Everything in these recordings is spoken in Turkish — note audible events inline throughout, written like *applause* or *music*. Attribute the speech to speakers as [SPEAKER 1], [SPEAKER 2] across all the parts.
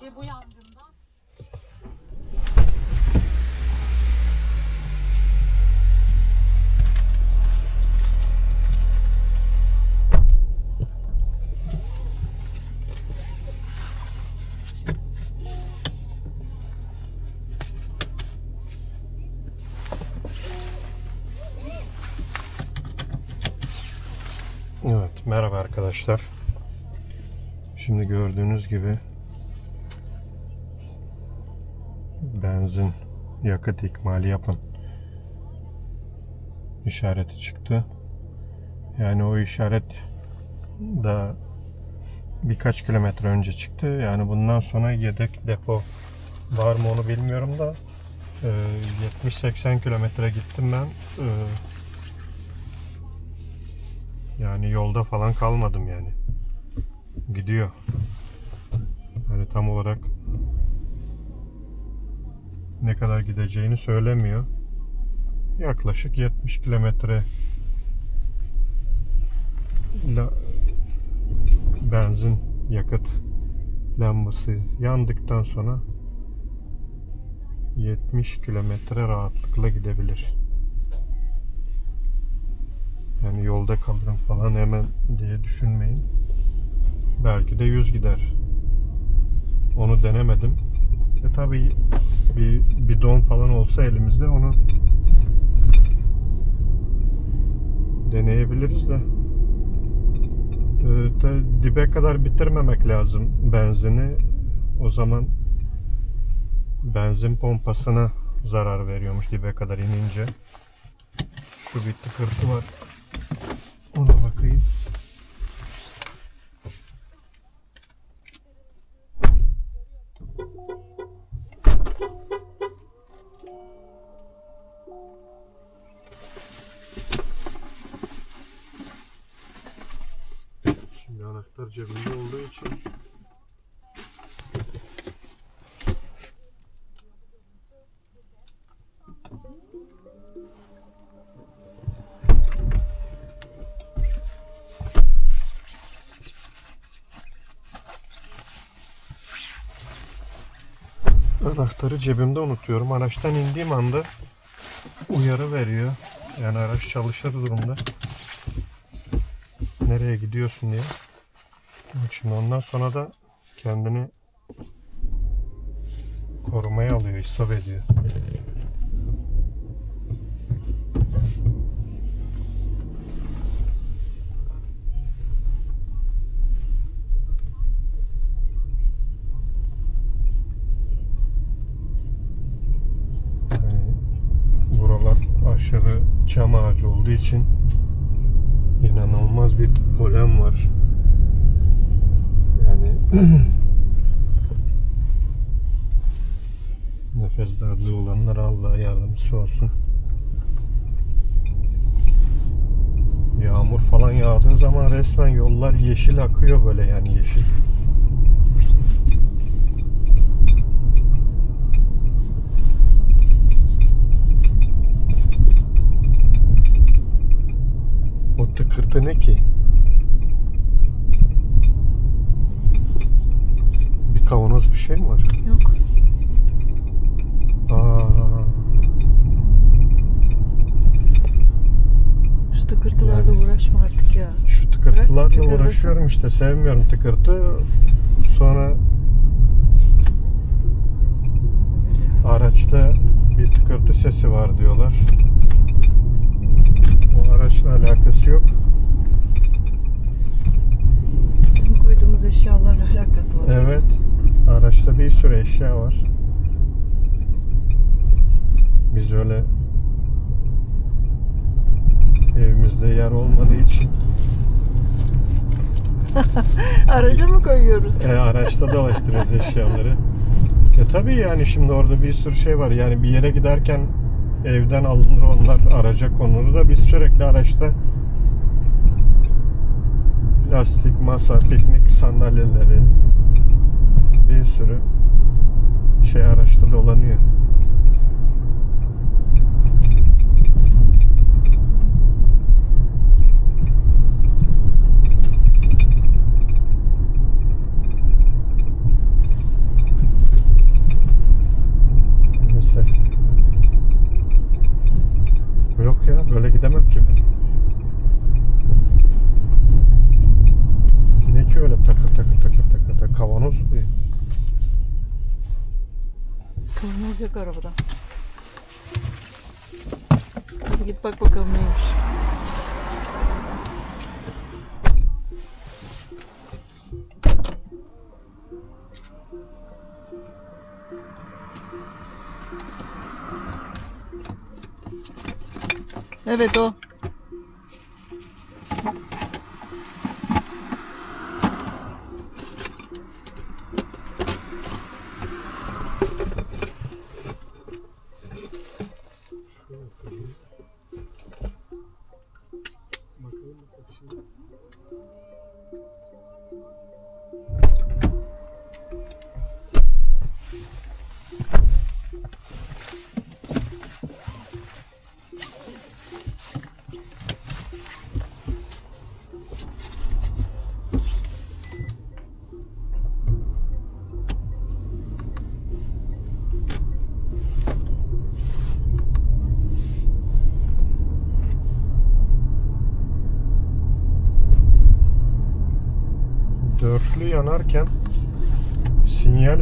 [SPEAKER 1] kişi bu yangında
[SPEAKER 2] Evet, merhaba arkadaşlar. Şimdi gördüğünüz gibi benzin yakıt ikmali yapın işareti çıktı. Yani o işaret da birkaç kilometre önce çıktı. Yani bundan sonra yedek depo var mı onu bilmiyorum da e, 70-80 kilometre gittim ben. E, yani yolda falan kalmadım yani. Gidiyor. Hani tam olarak ne kadar gideceğini söylemiyor. Yaklaşık 70 kilometre benzin yakıt lambası yandıktan sonra 70 kilometre rahatlıkla gidebilir. Yani yolda kalırım falan hemen diye düşünmeyin. Belki de 100 gider. Onu denemedim. E tabi bir bidon falan olsa elimizde onu deneyebiliriz de. E, ta- dibe kadar bitirmemek lazım benzini. O zaman benzin pompasına zarar veriyormuş dibe kadar inince. Şu bir tıkırtı var. Anahtarı cebimde unutuyorum. Araçtan indiğim anda uyarı veriyor. Yani araç çalışır durumda. Nereye gidiyorsun diye. Şimdi ondan sonra da kendini korumaya alıyor, istop ediyor. Yani buralar aşırı çam ağacı olduğu için inanılmaz bir polen var. Yani *clears throat* nefes darlığı olanlar Allah yardımcısı olsun. Yağmur falan yağdığı zaman resmen yollar yeşil akıyor böyle yani yeşil. O tıkırtı ne ki? Bir kavanoz bir şey mi var?
[SPEAKER 3] Yok.
[SPEAKER 2] Aa,
[SPEAKER 3] Şu tıkırtılarla
[SPEAKER 2] Yani.
[SPEAKER 3] uğraşma artık ya.
[SPEAKER 2] şu tıkırtılarla
[SPEAKER 3] tıkırdasın.
[SPEAKER 2] uğraşıyorum işte sevmiyorum tıkırtı. Sonra araçta bir tıkırtı sesi var diyorlar. O araçla alakası yok.
[SPEAKER 3] Bizim koyduğumuz eşyalarla alakası var.
[SPEAKER 2] Evet. Araçta bir sürü eşya var. Biz öyle evimizde yer olmadığı için *laughs*
[SPEAKER 3] Araca mı koyuyoruz?
[SPEAKER 2] e, araçta dolaştırıyoruz eşyaları. E tabii yani şimdi orada bir sürü şey var. Yani bir yere giderken evden alınır onlar araca konulur da biz sürekli araçta plastik masa, piknik sandalyeleri bir sürü şey araçta dolanıyor. gidemem
[SPEAKER 3] ki
[SPEAKER 2] ben. Ne ki öyle takır takır takır takır takır kavanoz mu?
[SPEAKER 3] Kavanoz yok arabada. Hadi git bak bakalım neymiş. Evet o.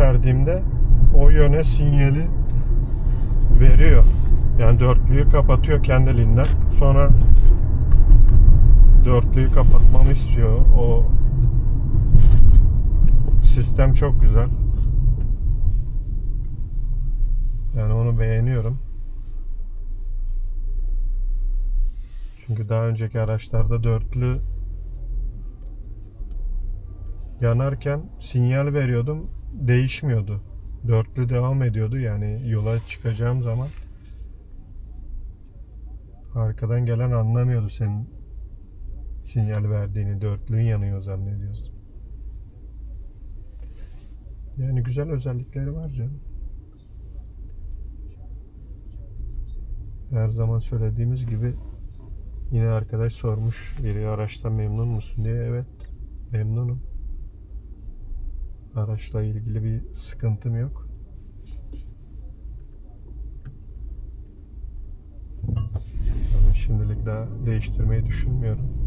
[SPEAKER 2] verdiğimde o yöne sinyali veriyor. Yani dörtlüyü kapatıyor kendiliğinden. Sonra dörtlüyü kapatmamı istiyor. O sistem çok güzel. Yani onu beğeniyorum. Çünkü daha önceki araçlarda dörtlü yanarken sinyal veriyordum değişmiyordu. Dörtlü devam ediyordu yani yola çıkacağım zaman arkadan gelen anlamıyordu senin sinyal verdiğini dörtlüğün yanıyor zannediyorsun. Yani güzel özellikleri var canım. Her zaman söylediğimiz gibi yine arkadaş sormuş biri araçtan memnun musun diye evet memnunum. Araçla ilgili bir sıkıntım yok. Yani şimdilik daha değiştirmeyi düşünmüyorum.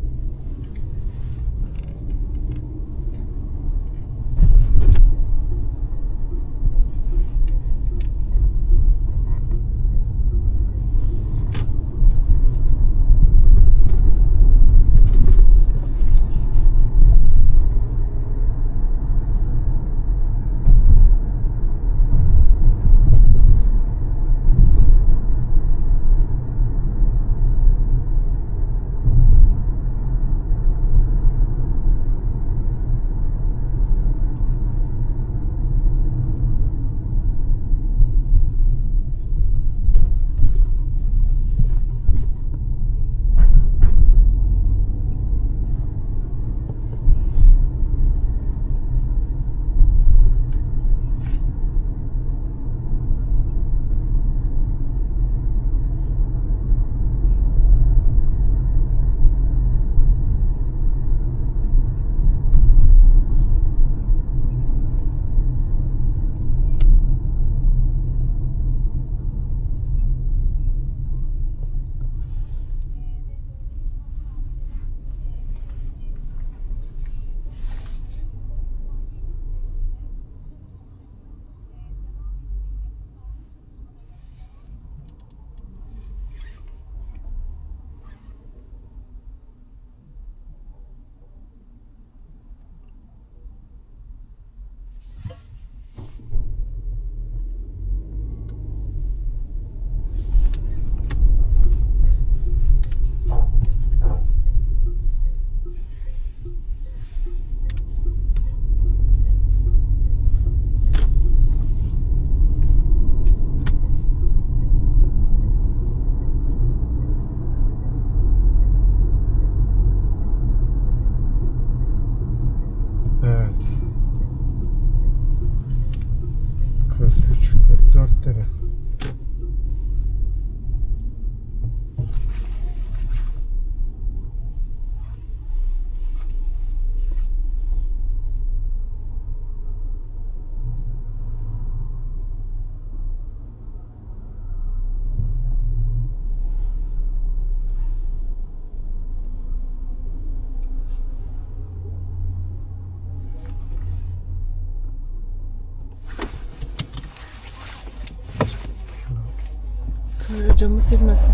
[SPEAKER 3] Camı silmesin.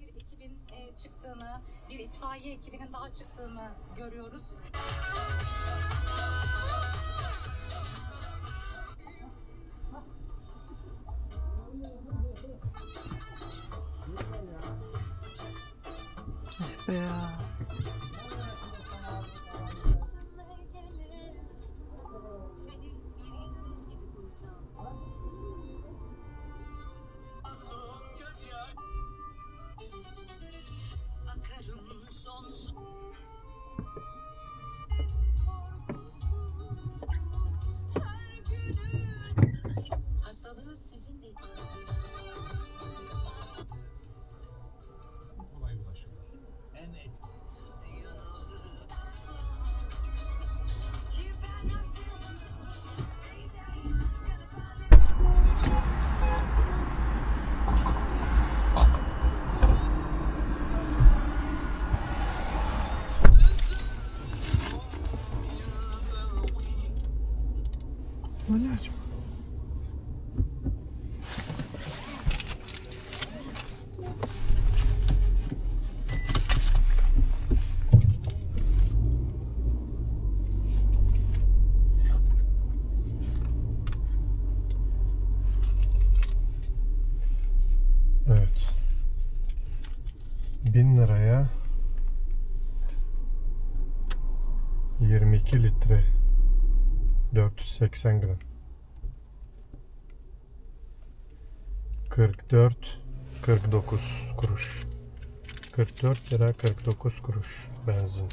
[SPEAKER 1] bir ekibin e, çıktığını, bir itfaiye ekibinin daha çıktığını görüyoruz.
[SPEAKER 2] 22 litre 480 gram. 44 49 kuruş. 44 lira 49 kuruş benzin.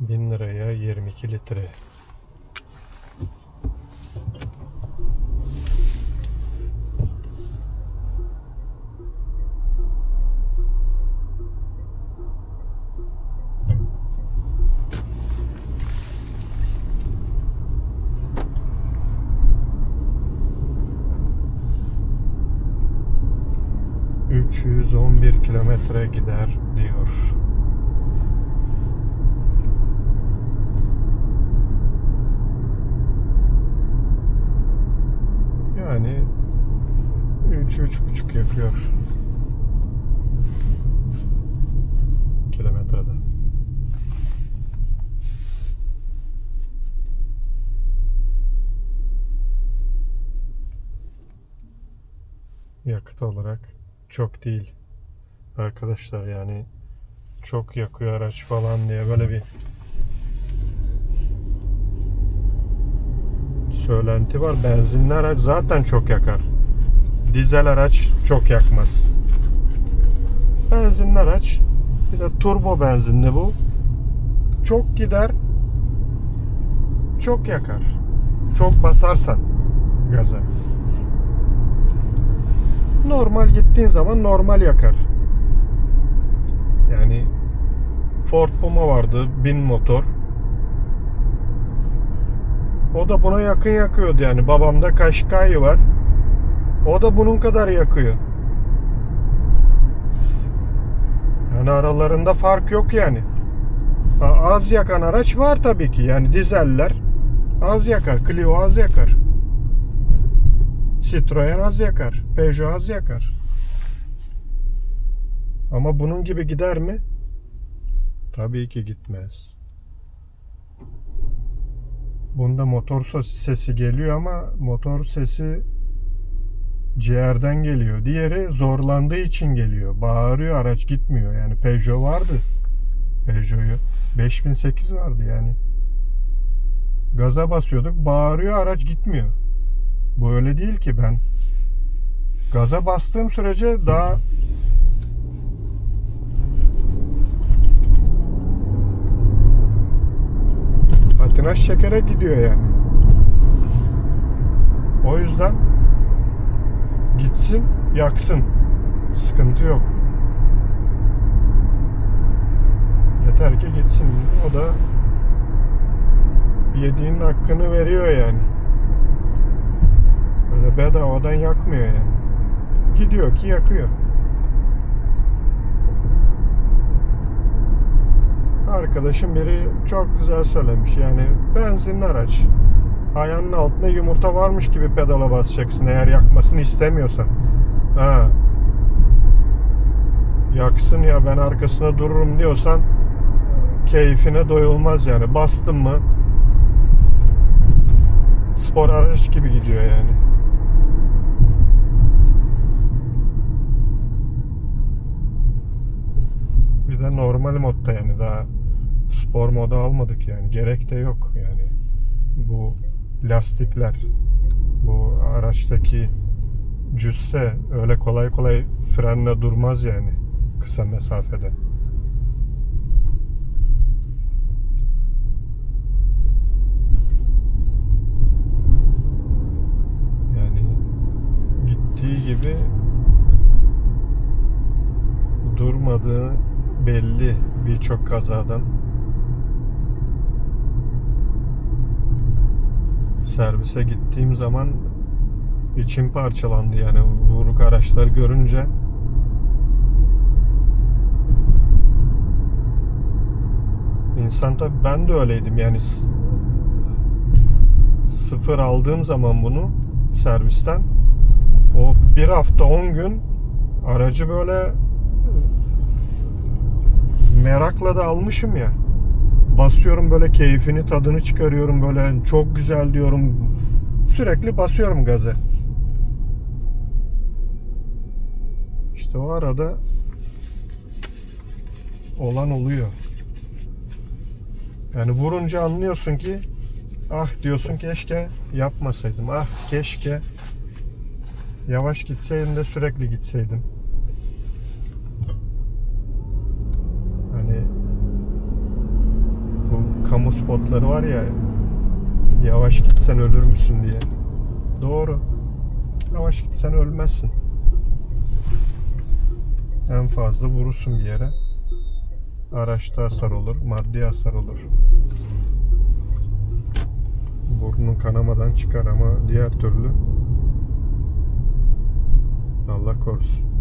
[SPEAKER 2] 1000 liraya 22 litre ...311 kilometre gider diyor. Yani... ...3 üç buçuk yakıyor. Kilometrede. Yakıt olarak çok değil. Arkadaşlar yani çok yakıyor araç falan diye böyle bir söylenti var. Benzinli araç zaten çok yakar. Dizel araç çok yakmaz. Benzinli araç bir de turbo benzinli bu. Çok gider. Çok yakar. Çok basarsan gaza. Normal gittiğin zaman normal yakar. Yani Ford Puma vardı 1000 motor. O da buna yakın yakıyordu yani. Babamda Kaşkai var. O da bunun kadar yakıyor. Yani aralarında fark yok yani. Az yakan araç var tabii ki. Yani dizeller az yakar. Clio az yakar. Citroen az yakar. Peugeot az yakar. Ama bunun gibi gider mi? Tabii ki gitmez. Bunda motor ses- sesi geliyor ama motor sesi ciğerden geliyor. Diğeri zorlandığı için geliyor. Bağırıyor araç gitmiyor. Yani Peugeot vardı. Peugeot'u 5008 vardı yani. Gaza basıyorduk bağırıyor araç gitmiyor. Bu öyle değil ki ben gaza bastığım sürece daha fırtına çekerek gidiyor yani. O yüzden gitsin yaksın. Sıkıntı yok. Yeter ki gitsin. O da yediğinin hakkını veriyor yani. Öyle bedavadan yakmıyor yani. Gidiyor ki yakıyor. Arkadaşım biri çok güzel söylemiş. Yani benzinli araç. Ayağının altında yumurta varmış gibi pedala basacaksın eğer yakmasını istemiyorsan. Ha. Yaksın ya ben arkasına dururum diyorsan keyfine doyulmaz yani. Bastın mı spor araç gibi gidiyor yani. Bir de normal modda yani daha spor moda almadık yani. Gerek de yok yani. Bu lastikler bu araçtaki cüsse öyle kolay kolay frenle durmaz yani kısa mesafede. Yani gittiği gibi durmadığı belli birçok kazadan. Servise gittiğim zaman içim parçalandı yani vuruk araçlar görünce. İnsan tabi ben de öyleydim yani sıfır aldığım zaman bunu servisten o bir hafta 10 gün aracı böyle merakla da almışım ya. Basıyorum böyle keyfini tadını çıkarıyorum böyle çok güzel diyorum. Sürekli basıyorum gaza. İşte o arada olan oluyor. Yani vurunca anlıyorsun ki ah diyorsun keşke yapmasaydım. Ah keşke yavaş gitseydim de sürekli gitseydim. Hani bu spotları var ya yavaş gitsen ölür müsün diye. Doğru. Yavaş gitsen ölmezsin. En fazla vurursun bir yere. Araçta hasar olur, maddi hasar olur. Burnun kanamadan çıkar ama diğer türlü Allah korusun.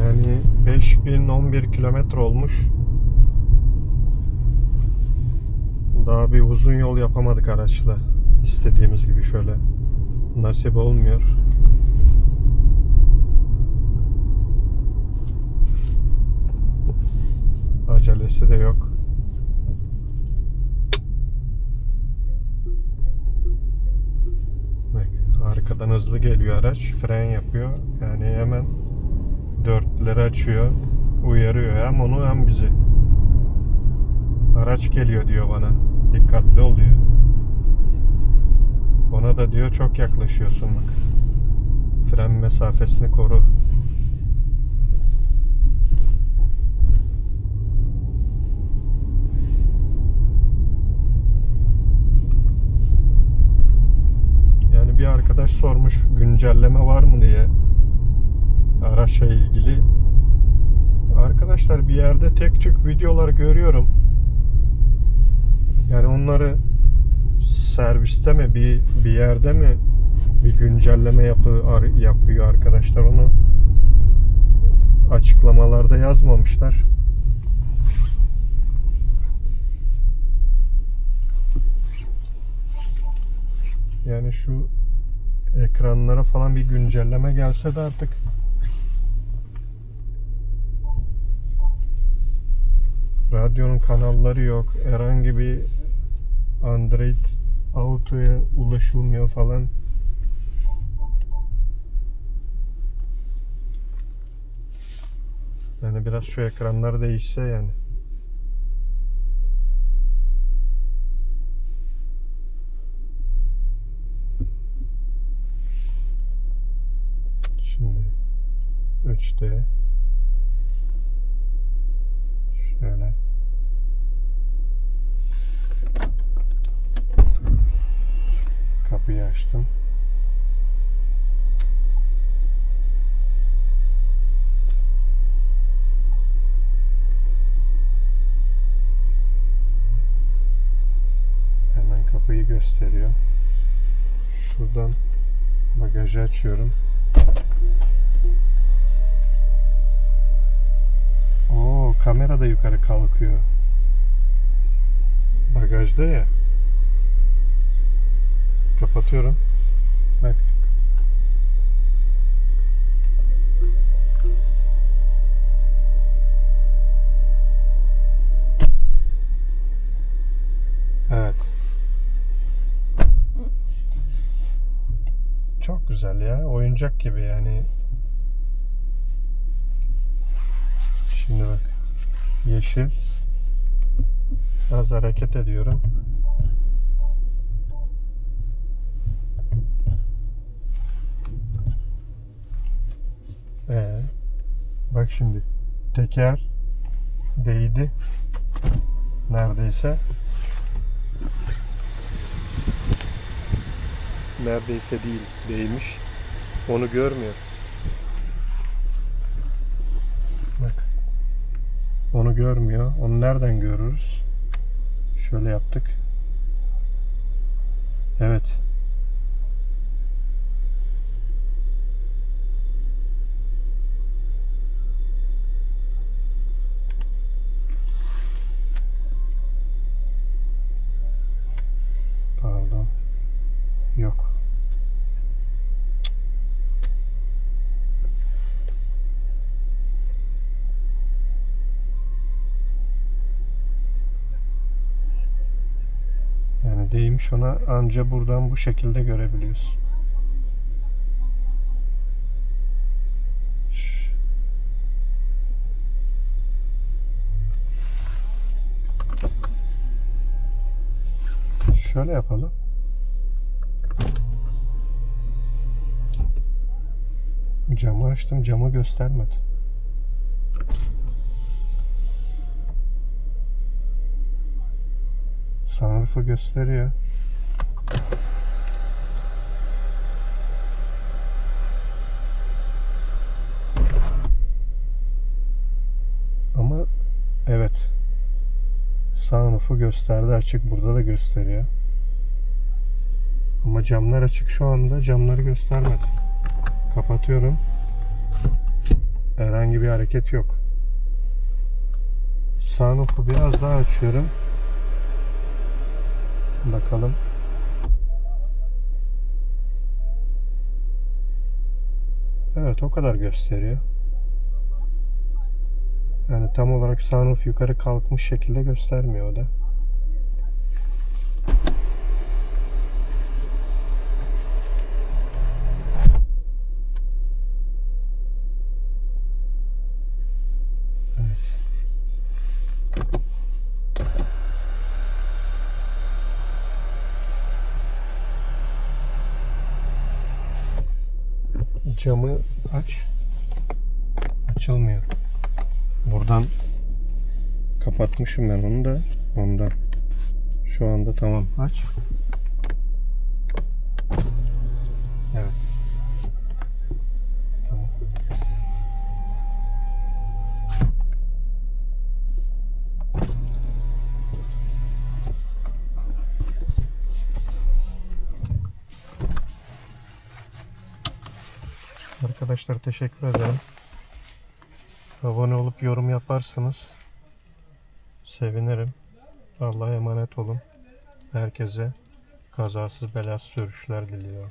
[SPEAKER 2] Yani 5011 kilometre olmuş. Daha bir uzun yol yapamadık araçla. İstediğimiz gibi şöyle. Nasip olmuyor. Acelesi de yok. Bak, arkadan hızlı geliyor araç. Fren yapıyor. Yani hemen dörtleri açıyor. Uyarıyor hem onu hem bizi. Araç geliyor diyor bana. Dikkatli ol diyor. Ona da diyor çok yaklaşıyorsun bak. Fren mesafesini koru. Yani bir arkadaş sormuş güncelleme var mı diye araçla ilgili. Arkadaşlar bir yerde tek tük videolar görüyorum. Yani onları serviste mi bir bir yerde mi bir güncelleme yapı, yapıyor arkadaşlar onu açıklamalarda yazmamışlar. Yani şu ekranlara falan bir güncelleme gelse de artık Radyonun kanalları yok. Herhangi bir Android Auto'ya ulaşılmıyor falan. Yani biraz şu ekranlar değişse yani. Açıyorum. Oo, kamera da yukarı kalkıyor. Bagajda ya. Kapatıyorum. Bak. Güzel ya. Oyuncak gibi yani. Şimdi bak. Yeşil. Az hareket ediyorum. Ee, bak şimdi. Teker değdi. Neredeyse. Neredeyse değil. Değmiş. Onu görmüyor. Bak. Onu görmüyor. Onu nereden görürüz? Şöyle yaptık. Evet. Pardon. Yok. Yani değmiş ona anca buradan bu şekilde görebiliyorsun. Şöyle yapalım. Camı açtım, camı göstermedi. Sunroof'u gösteriyor. Ama evet. Sunroof'u gösterdi açık. Burada da gösteriyor. Ama camlar açık şu anda. Camları göstermedi. Kapatıyorum. Herhangi bir hareket yok. Sunroof'u biraz daha açıyorum. Bakalım. Evet o kadar gösteriyor. Yani tam olarak sunroof yukarı kalkmış şekilde göstermiyor o da. Camı aç. Açılmıyor. Buradan kapatmışım ben onu da ondan. Şu anda tamam aç. Evet. Tamam. Arkadaşlar teşekkür ederim. Abone olup yorum yaparsanız sevinirim. Allah'a emanet olun. Herkese kazasız belasız sürüşler diliyorum.